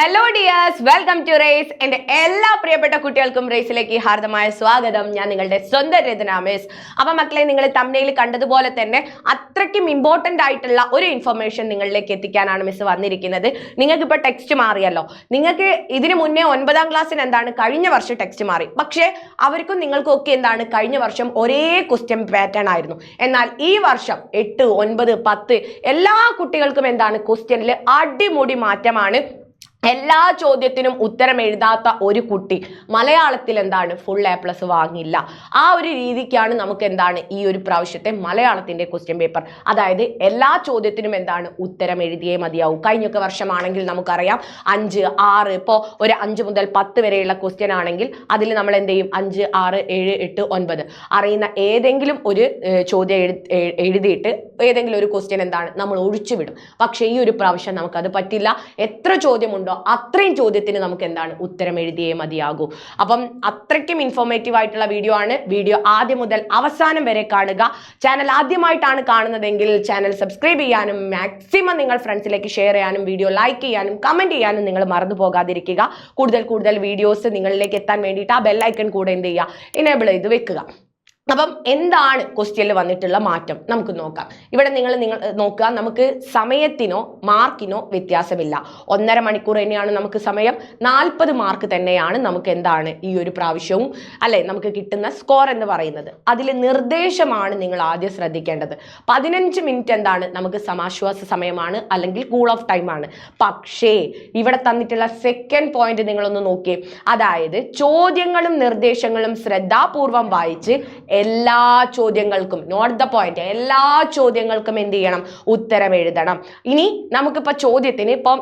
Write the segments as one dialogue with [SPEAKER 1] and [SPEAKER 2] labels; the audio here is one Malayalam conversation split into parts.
[SPEAKER 1] Hello dears welcome to race എന്റെ എല്ലാ പ്രിയപ്പെട്ട കുട്ടികൾക്കും റേസിലേക്ക് ഹാർദമായ സ്വാഗതം. ഞാൻ നിങ്ങളുടെ സ്വന്തം രചന മിസ് അപ്പം മക്കളെ നിങ്ങൾ തമ്മനയിൽ കണ്ടതുപോലെ തന്നെ അത്രയ്ക്കും ഇമ്പോർട്ടന്റ് ആയിട്ടുള്ള ഒരു ഇൻഫർമേഷൻ നിങ്ങളിലേക്ക് എത്തിക്കാനാണ് മിസ് വന്നിരിക്കുന്നത്. നിങ്ങൾക്കിപ്പോൾ ടെക്സ്റ്റ് മാറിയല്ലോ. നിങ്ങൾക്ക് ഇതിന് മുന്നേ ഒൻപതാം ക്ലാസ്സിന് എന്താണ് കഴിഞ്ഞ വർഷം ടെക്സ്റ്റ് മാറി. പക്ഷേ അവർക്കും നിങ്ങൾക്കും ഒക്കെ എന്താണ് കഴിഞ്ഞ വർഷം ഒരേ ക്വസ്റ്റ്യൻ പാറ്റേൺ ആയിരുന്നു. എന്നാൽ ഈ വർഷം എട്ട് ഒൻപത് പത്ത് എല്ലാ കുട്ടികൾക്കും എന്താണ് ക്വസ്റ്റ്യനിൽ അടിമുടി മാറ്റമാണ് എല്ലാ ചോദ്യത്തിനും ഉത്തരം എഴുതാത്ത ഒരു കുട്ടി മലയാളത്തിൽ എന്താണ് ഫുൾ എ പ്ലസ് വാങ്ങില്ല. ആ ഒരു രീതിക്കാണ് നമുക്ക് എന്താണ് ഈ ഒരു പ്രാവശ്യത്തെ മലയാളത്തിന്റെ ക്വസ്റ്റ്യൻ പേപ്പർ അതായത് എല്ലാ ചോദ്യത്തിനും എന്താണ് ഉത്തരം എഴുതിയേ മതിയാവും. കഴിഞ്ഞൊക്കെ വർഷമാണെങ്കിൽ നമുക്കറിയാം അഞ്ച് ആറ് ഇപ്പോൾ ഒരു അഞ്ച് മുതൽ പത്ത് വരെയുള്ള ക്വസ്റ്റ്യൻ ആണെങ്കിൽ അതിൽ നമ്മൾ എന്ത് ചെയ്യും? അഞ്ച് ആറ് ഏഴ് എട്ട് ഒൻപത്. അറിയുന്ന ഏതെങ്കിലും ഒരു ചോദ്യം എഴുതിയിട്ട് ഏതെങ്കിലും ഒരു ക്വസ്റ്റ്യൻ എന്താണ് നമ്മൾ ഒഴിച്ചു വിടും. പക്ഷേ ഈ ഒരു പ്രാവശ്യം നമുക്കത് പറ്റില്ല. എത്ര ചോദ്യമുണ്ടോ അത്രയും ചോദ്യത്തിന് നമുക്ക് എന്താണ് ഉത്തരം എഴുതിയേ മതിയാകൂ. അപ്പം അത്രയ്ക്കും ഇൻഫോർമേറ്റീവ് ആയിട്ടുള്ള വീഡിയോ ആണ്. വീഡിയോ ആദ്യം മുതൽ അവസാനം വരെ കാണുക. ചാനൽ ആദ്യമായിട്ടാണ് കാണുന്നതെങ്കിൽ ചാനൽ സബ്സ്ക്രൈബ് ചെയ്യാനും മാക്സിമം നിങ്ങൾ ഫ്രണ്ട്സിലേക്ക് ഷെയർ ചെയ്യാനും വീഡിയോ ലൈക്ക് ചെയ്യാനും കമന്റ് ചെയ്യാനും നിങ്ങൾ മറന്നു പോകാതിരിക്കുക. കൂടുതൽ കൂടുതൽ വീഡിയോസ് നിങ്ങളിലേക്ക് എത്താൻ വേണ്ടിയിട്ട് ആ ബെല്ലൈക്കൺ കൂടെ എന്ത് ചെയ്യുക? ഇനേബിൾ ചെയ്ത് വെക്കുക. അപ്പം എന്താണ് ക്വസ്റ്റ്യനിൽ വന്നിട്ടുള്ള മാറ്റം? നമുക്ക് നോക്കാം. ഇവിടെ നിങ്ങൾ നിങ്ങൾ നോക്കുക. നമുക്ക് സമയത്തിനോ മാർക്കിനോ വ്യത്യാസമില്ല. ഒന്നര മണിക്കൂർ തന്നെയാണ് നമുക്ക് സമയം. നാൽപ്പത് മാർക്ക് തന്നെയാണ് നമുക്ക് എന്താണ് ഈ ഒരു പ്രാവശ്യവും അല്ലെ നമുക്ക് കിട്ടുന്ന സ്കോർ എന്ന് പറയുന്നത്. അതിൽ നിർദ്ദേശമാണ് നിങ്ങൾ ആദ്യം ശ്രദ്ധിക്കേണ്ടത്. പതിനഞ്ച് മിനിറ്റ് എന്താണ് നമുക്ക് സമാശ്വാസ സമയമാണ് അല്ലെങ്കിൽ കൂൾ ഓഫ് ടൈം ആണ്. പക്ഷേ ഇവിടെ തന്നിട്ടുള്ള സെക്കൻഡ് പോയിന്റ് നിങ്ങളൊന്ന് നോക്കിയേ. അതായത് ചോദ്യങ്ങളും നിർദ്ദേശങ്ങളും ശ്രദ്ധാപൂർവം വായിച്ച് എല്ലാ ചോദ്യങ്ങൾക്കും നോട്ട് ദ പോയിന്റ് എല്ലാ ചോദ്യങ്ങൾക്കും എന്ത് ചെയ്യണം? ഉത്തരം എഴുതണം. ഇനി നമുക്കിപ്പോൾ ചോദ്യത്തിന് ഇപ്പം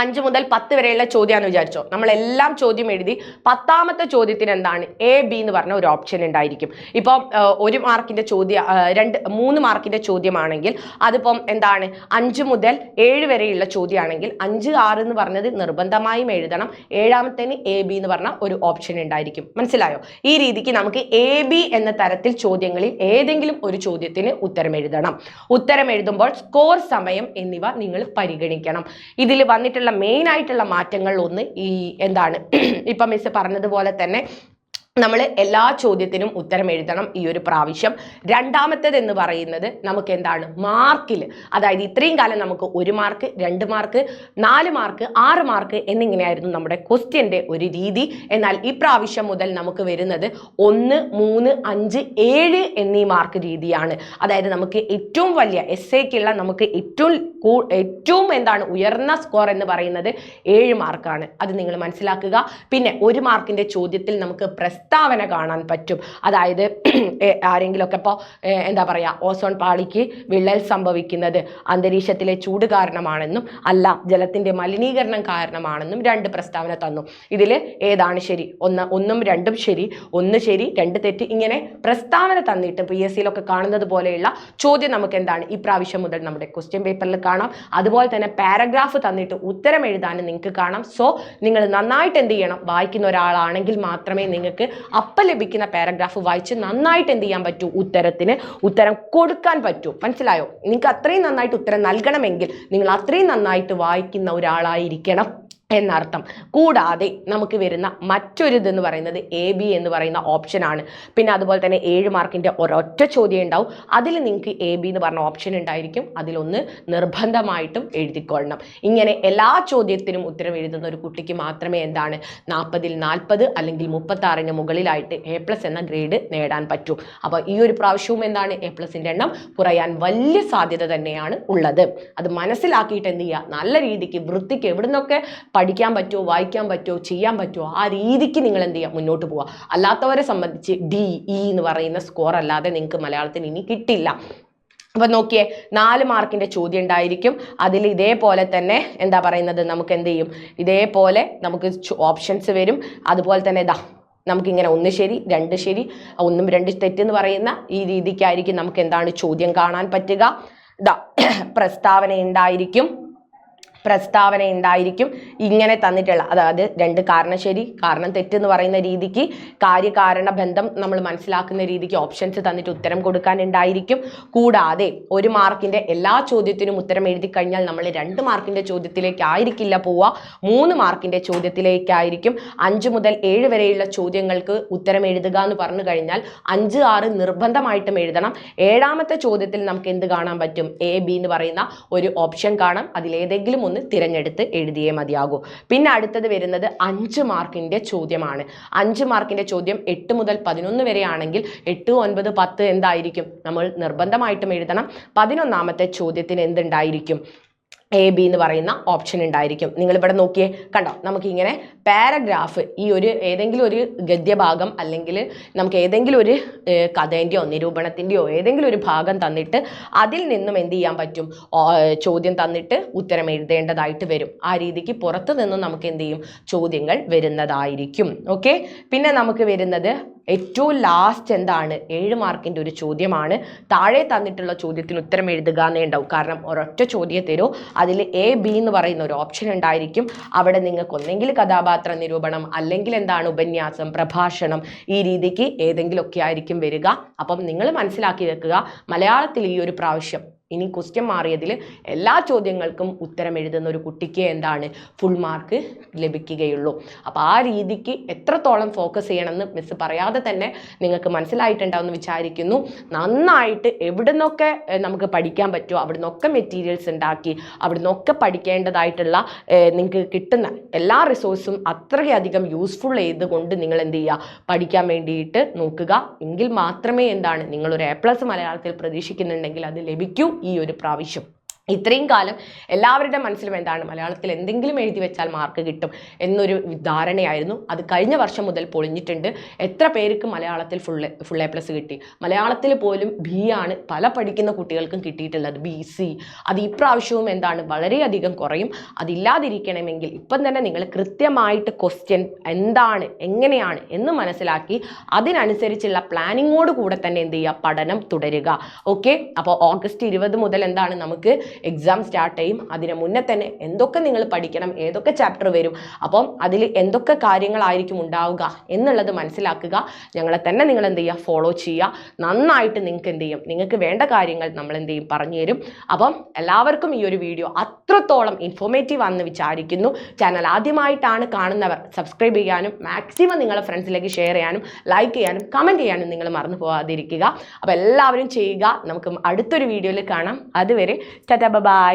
[SPEAKER 1] അഞ്ച് മുതൽ പത്ത് വരെയുള്ള ചോദ്യമാണെന്ന് വിചാരിച്ചോ. നമ്മളെല്ലാം ചോദ്യം എഴുതി പത്താമത്തെ ചോദ്യത്തിന് എന്താണ്? എ ബി എന്ന് പറഞ്ഞ ഒരു ഓപ്ഷൻ ഉണ്ടായിരിക്കും. ഇപ്പം ഒരു മാർക്കിന്റെ ചോദ്യം രണ്ട് മൂന്ന് മാർക്കിന്റെ ചോദ്യമാണെങ്കിൽ അതിപ്പം എന്താണ്? അഞ്ച് മുതൽ ഏഴ് വരെയുള്ള ചോദ്യമാണെങ്കിൽ അഞ്ച് ആറ് എന്ന് പറഞ്ഞത് നിർബന്ധമായും എഴുതണം. ഏഴാമത്തേന് എ ബി എന്ന് പറഞ്ഞ ഒരു ഓപ്ഷൻ ഉണ്ടായിരിക്കും. മനസ്സിലായോ? ഈ രീതിക്ക് നമുക്ക് എ ബി എന്ന തരത്തിൽ ചോദ്യങ്ങളിൽ ഏതെങ്കിലും ഒരു ചോദ്യത്തിന് ഉത്തരം എഴുതണം. ഉത്തരം എഴുതുമ്പോൾ സ്കോർ സമയം എന്നിവ നിങ്ങൾ പരിഗണിക്കണം. ഇതിൽ വന്നിട്ടുള്ള മെയിൻ ആയിട്ടുള്ള മാറ്റങ്ങൾ ഒന്ന് ഈ എന്താണ് ഇപ്പം മിസ് പറഞ്ഞതുപോലെ തന്നെ നമ്മൾ എല്ലാ ചോദ്യത്തിനും ഉത്തരം എഴുതണം ഈ ഒരു പ്രാവശ്യം. രണ്ടാമത്തേത് എന്ന് പറയുന്നത് നമുക്ക് എന്താണ് മാർക്കിൽ അതായത് ഇത്രയും കാലം നമുക്ക് ഒരു മാർക്ക് രണ്ട് മാർക്ക് നാല് മാർക്ക് ആറ് മാർക്ക് എന്നിങ്ങനെയായിരുന്നു നമ്മുടെ ക്വസ്റ്റ്യന്റെ ഒരു രീതി. എന്നാൽ ഈ പ്രാവശ്യം മുതൽ നമുക്ക് വരുന്നത് ഒന്ന് മൂന്ന് അഞ്ച് ഏഴ് എന്നീ മാർക്ക് രീതിയാണ്. അതായത് നമുക്ക് ഏറ്റവും വലിയ എസ് എക്കുള്ള നമുക്ക് ഏറ്റവും ഏറ്റവും എന്താണ് ഉയർന്ന സ്കോർ എന്ന് പറയുന്നത് ഏഴ് മാർക്കാണ്. അത് നിങ്ങൾ മനസ്സിലാക്കുക. പിന്നെ ഒരു മാർക്കിന്റെ ചോദ്യത്തിൽ നമുക്ക് പ്രസ്താവന കാണാൻ പറ്റും. അതായത് ആരെങ്കിലുമൊക്കെ ഇപ്പോൾ എന്താ പറയുക ഓസോൺ പാളിക്ക് വിള്ളൽ സംഭവിക്കുന്നത് അന്തരീക്ഷത്തിലെ ചൂട് കാരണമാണെന്നും അല്ല ജലത്തിന്റെ മലിനീകരണം കാരണമാണെന്നും രണ്ട് പ്രസ്താവന തന്നു. ഇതിൽ ഏതാണ് ശരി? ഒന്ന് ഒന്നും രണ്ടും ശരി ഒന്ന് ശരി രണ്ട് തെറ്റ് ഇങ്ങനെ പ്രസ്താവന തന്നിട്ട് പി എസ് സിയിലൊക്കെ കാണുന്നത് പോലെയുള്ള ചോദ്യം നമുക്ക് എന്താണ്? ഈ പ്രാവശ്യം മുതൽ നമ്മുടെ ക്വസ്റ്റ്യൻ പേപ്പറിൽ കാണാം. അതുപോലെ തന്നെ പാരഗ്രാഫ് തന്നിട്ട് ഉത്തരം എഴുതാനും നിങ്ങൾക്ക് കാണാം. സോ നിങ്ങൾ നന്നായിട്ട് എന്ത് ചെയ്യണം? വായിക്കുന്ന ഒരാളാണെങ്കിൽ മാത്രമേ നിങ്ങൾക്ക് അപ്പം ലഭിക്കുന്ന പാരഗ്രാഫ് വായിച്ച് നന്നായിട്ട് എന്ത് ചെയ്യാൻ പറ്റൂ? ഉത്തരത്തിന് ഉത്തരം കൊടുക്കാൻ പറ്റൂ. മനസ്സിലായോ? നിങ്ങൾക്ക് അത്രയും നന്നായിട്ട് ഉത്തരം നൽകണമെങ്കിൽ നിങ്ങൾ അത്രയും നന്നായിട്ട് വായിക്കുന്ന ഒരാളായിരിക്കണം. എന്നർത്ഥം. കൂടാതെ നമുക്ക് വരുന്ന മറ്റൊരു ഇതെന്ന് പറയുന്നത് എ ബി എന്ന് പറയുന്ന ഓപ്ഷനാണ് പിന്നെ അതുപോലെ തന്നെ ഏഴ് മാർക്കിന്റെ ഒരൊറ്റ ചോദ്യം ഉണ്ടാവും. അതിൽ നിങ്ങൾക്ക് എ ബി എന്ന് പറഞ്ഞ ഓപ്ഷൻ ഉണ്ടായിരിക്കും. അതിലൊന്ന് നിർബന്ധമായിട്ടും എഴുതിക്കൊള്ളണം. ഇങ്ങനെ എല്ലാ ചോദ്യത്തിനും ഉത്തരം എഴുതുന്ന ഒരു കുട്ടിക്ക് മാത്രമേ എന്താണ്? നാൽപ്പതിൽ നാൽപ്പത് അല്ലെങ്കിൽ മുപ്പത്താറിന് മുകളിലായിട്ട് എ പ്ലസ് എന്ന ഗ്രേഡ് നേടാൻ പറ്റൂ. അപ്പോൾ ഈ ഒരു പ്രാവശ്യവും എന്താണ്? എ പ്ലസിന്റെ എണ്ണം കുറയാൻ വലിയ സാധ്യത തന്നെയാണ് ഉള്ളത്. അത് മനസ്സിലാക്കിയിട്ട് എന്ത് ചെയ്യുക? നല്ല രീതിക്ക് വൃത്തിക്ക് എവിടുന്നൊക്കെ പഠിക്കാൻ പറ്റുമോ വായിക്കാൻ പറ്റുമോ ചെയ്യാൻ പറ്റുമോ ആ രീതിക്ക് നിങ്ങൾ എന്ത് ചെയ്യുക മുന്നോട്ട് പോവുക അല്ലാത്തവരെ സംബന്ധിച്ച് ഡി ഇ എന്ന് പറയുന്ന സ്കോർ അല്ലാതെ നിങ്ങൾക്ക് മലയാളത്തിന് ഇനി കിട്ടില്ല. അപ്പൊ നോക്കിയേ നാല് മാർക്കിന്റെ ചോദ്യം ഉണ്ടായിരിക്കും. അതിൽ ഇതേപോലെ തന്നെ എന്താ പറയുന്നത് നമുക്ക് എന്ത് ചെയ്യും? ഇതേപോലെ നമുക്ക് ഓപ്ഷൻസ് വരും. അതുപോലെ തന്നെ ഇതാ നമുക്കിങ്ങനെ ഒന്ന് ശരി രണ്ട് ശരി ഒന്നും രണ്ട് തെറ്റെന്ന് പറയുന്ന ഈ രീതിക്കായിരിക്കും നമുക്ക് എന്താണ് ചോദ്യം കാണാൻ പറ്റുക. ഇതാ പ്രസ്താവന ഉണ്ടായിരിക്കും. പ്രസ്താവന ഉണ്ടായിരിക്കും ഇങ്ങനെ തന്നിട്ടുള്ള അതായത് രണ്ട് കാരണം ശരി കാരണം തെറ്റെന്ന് പറയുന്ന രീതിക്ക് കാര്യകാരണ ബന്ധം നമ്മൾ മനസ്സിലാക്കുന്ന രീതിക്ക് ഓപ്ഷൻസ് തന്നിട്ട് ഉത്തരം കൊടുക്കാനുണ്ടായിരിക്കും കൂടാതെ ഒരു മാർക്കിന്റെ എല്ലാ ചോദ്യത്തിനും ഉത്തരം എഴുതി കഴിഞ്ഞാൽ നമ്മൾ രണ്ട് മാർക്കിന്റെ ചോദ്യത്തിലേക്ക് ആയിരിക്കില്ല പോവുക. മൂന്ന് മാർക്കിന്റെ ചോദ്യത്തിലേക്കായിരിക്കും. അഞ്ച് മുതൽ ഏഴ് വരെയുള്ള ചോദ്യങ്ങൾക്ക് ഉത്തരം എഴുതുക എന്ന് പറഞ്ഞു കഴിഞ്ഞാൽ അഞ്ച് ആറ് നിർബന്ധമായിട്ടും എഴുതണം. ഏഴാമത്തെ ചോദ്യത്തിൽ നമുക്ക് എന്ത് കാണാൻ പറ്റും? എ ബി എന്ന് പറയുന്ന ഒരു ഓപ്ഷൻ കാണാം. അതിലേതെങ്കിലും ഒന്ന് തിരഞ്ഞെടുത്ത് എഴുതിയേ മതിയാകൂ. പിന്നെ അടുത്തത് വരുന്നത് അഞ്ച് മാർക്കിന്റെ ചോദ്യമാണ്. അഞ്ച് മാർക്കിന്റെ ചോദ്യം എട്ട് മുതൽ പതിനൊന്ന് വരെ ആണെങ്കിൽ എട്ട് ഒൻപത് പത്ത് എന്തായിരിക്കും? നമ്മൾ നിർബന്ധമായിട്ടും എഴുതണം. പതിനൊന്നാമത്തെ ചോദ്യത്തിന് എന്തുണ്ടായിരിക്കും? എ ബി എന്ന് പറയുന്ന ഓപ്ഷൻ ഉണ്ടായിരിക്കും. നിങ്ങൾ ഇവിടെ നോക്കിയേ കണ്ടോ? നമുക്ക് ഇങ്ങനെ പാരഗ്രാഫ് ഈ ഒരു ഏതെങ്കിലും ഒരു ഗദ്യഭാഗം അല്ലെങ്കിൽ നമുക്ക് ഏതെങ്കിലും ഒരു കഥേന്റെയോ നിരൂപണത്തിന്റെയോ ഏതെങ്കിലും ഒരു ഭാഗം തന്നിട്ട് അതിൽ നിന്നും എന്ത് ചെയ്യാൻ പറ്റും? ചോദ്യം തന്നിട്ട് ഉത്തരം എഴുതേണ്ടതായിട്ട് വരും. ആ രീതിക്ക് പുറത്ത് നിന്നും നമുക്ക് എന്ത് ചെയ്യും? ചോദ്യങ്ങൾ വരുന്നതായിരിക്കും. ഓക്കെ പിന്നെ നമുക്ക് വരുന്നത് ഏറ്റവും ലാസ്റ്റ് എന്താണ്? ഏഴ് മാർക്കിന്റെ ഒരു ചോദ്യമാണ്. താഴെ തന്നിട്ടുള്ള ചോദ്യത്തിന് ഉത്തരം എഴുതുക എന്നേ ഉണ്ടാവും കാരണം ഒരൊറ്റ ചോദ്യം തരൂ. അതിൽ എ ബി എന്ന് പറയുന്ന ഒരു ഓപ്ഷൻ ഉണ്ടായിരിക്കും. അവിടെ നിങ്ങൾക്ക് ഒന്നെങ്കിൽ കഥാപാത്ര നിരൂപണം അല്ലെങ്കിൽ എന്താണ് ഉപന്യാസം പ്രഭാഷണം ഈ രീതിക്ക് ഏതെങ്കിലുമൊക്കെ ആയിരിക്കും വരിക. അപ്പം നിങ്ങൾ മനസ്സിലാക്കി വെക്കുക മലയാളത്തിൽ ഈ ഒരു പ്രാവശ്യം ഇനി ക്വസ്റ്റ്യൻ മാറിയതിൽ എല്ലാ ചോദ്യങ്ങൾക്കും ഉത്തരം എഴുതുന്ന ഒരു കുട്ടിക്ക് എന്താണ് ഫുൾ മാർക്ക് ലഭിക്കുകയുള്ളൂ. അപ്പോൾ ആ രീതിക്ക് എത്രത്തോളം ഫോക്കസ് ചെയ്യണമെന്ന് മിസ് പറയാതെ തന്നെ നിങ്ങൾക്ക് മനസ്സിലായിട്ടുണ്ടാവുമെന്ന് വിചാരിക്കുന്നു. നന്നായിട്ട് എവിടെ നിന്നൊക്കെ നമുക്ക് പഠിക്കാൻ പറ്റുമോ അവിടെ നിന്നൊക്കെ മെറ്റീരിയൽസ് ഉണ്ടാക്കി അവിടെ നിന്നൊക്കെ പഠിക്കേണ്ടതായിട്ടുള്ള നിങ്ങൾക്ക് കിട്ടുന്ന എല്ലാ റിസോഴ്സും അത്രയധികം യൂസ്ഫുൾ ചെയ്തുകൊണ്ട് നിങ്ങൾ എന്ത് ചെയ്യുക പഠിക്കാൻ വേണ്ടിയിട്ട് നോക്കുക. എങ്കിൽ മാത്രമേ എന്താണ് നിങ്ങളൊരു എ പ്ലസ് മലയാളത്തിൽ പ്രതീക്ഷിക്കുന്നുണ്ടെങ്കിൽ അത് ലഭിക്കൂ. ഈ ഒരു പ്രാവശ്യം. ഇത്രയും കാലം എല്ലാവരുടെ മനസ്സിലും എന്താണ്? മലയാളത്തിൽ എന്തെങ്കിലും എഴുതി വെച്ചാൽ മാർക്ക് കിട്ടും എന്നൊരു ധാരണയായിരുന്നു. അത് കഴിഞ്ഞ വർഷം മുതൽ പൊളിഞ്ഞിട്ടുണ്ട്. എത്ര പേർക്ക് മലയാളത്തിൽ ഫുൾ ഫുൾ എ പ്ലസ് കിട്ടി? മലയാളത്തിൽ പോലും ബി ആണ് പല പഠിക്കുന്ന കുട്ടികൾക്കും കിട്ടിയിട്ടുള്ളത്. ബി സി അത് ഇപ്രാവശ്യവും എന്താണ്? വളരെയധികം കുറയും. അതില്ലാതിരിക്കണമെങ്കിൽ ഇപ്പം തന്നെ നിങ്ങൾ കൃത്യമായിട്ട് ക്വസ്റ്റ്യൻ എന്താണ്? എങ്ങനെയാണ്? എന്ന് മനസ്സിലാക്കി അതിനനുസരിച്ചുള്ള പ്ലാനിങ്ങോട് കൂടെ തന്നെ എന്ത് ചെയ്യുക? പഠനം തുടരുക. ഓക്കെ അപ്പോൾ ഓഗസ്റ്റ് ഇരുപത് മുതൽ എന്താണ്? നമുക്ക് എക്സാം സ്റ്റാർട്ട് ചെയ്യും. അതിന് മുന്നേ തന്നെ എന്തൊക്കെ നിങ്ങൾ പഠിക്കണം ഏതൊക്കെ ചാപ്റ്റർ വരും അപ്പം അതിൽ എന്തൊക്കെ കാര്യങ്ങളായിരിക്കും ഉണ്ടാവുക എന്നുള്ളത് മനസ്സിലാക്കുക. ഞങ്ങളെ തന്നെ നിങ്ങൾ എന്ത് ചെയ്യുക ഫോളോ ചെയ്യുക. നന്നായിട്ട് നിങ്ങൾക്ക് എന്ത് ചെയ്യും? നിങ്ങൾക്ക് വേണ്ട കാര്യങ്ങൾ നമ്മൾ എന്ത് ചെയ്യും? പറഞ്ഞു തരും. അപ്പം എല്ലാവർക്കും ഈ ഒരു വീഡിയോ അത്രത്തോളം ഇൻഫോർമേറ്റീവ് ആണെന്ന് വിചാരിക്കുന്നു. ചാനൽ ആദ്യമായിട്ടാണ് കാണുന്നവർ സബ്സ്ക്രൈബ് ചെയ്യാനും മാക്സിമം നിങ്ങളെ ഫ്രണ്ട്സിലേക്ക് ഷെയർ ചെയ്യാനും ലൈക്ക് ചെയ്യാനും കമന്റ് ചെയ്യാനും നിങ്ങൾ മറന്നു പോകാതിരിക്കുക അപ്പോൾ എല്ലാവരും ചെയ്യുക. നമുക്ക് അടുത്തൊരു വീഡിയോയിൽ കാണാം. അതുവരെ ടാറ്റാ ബൈ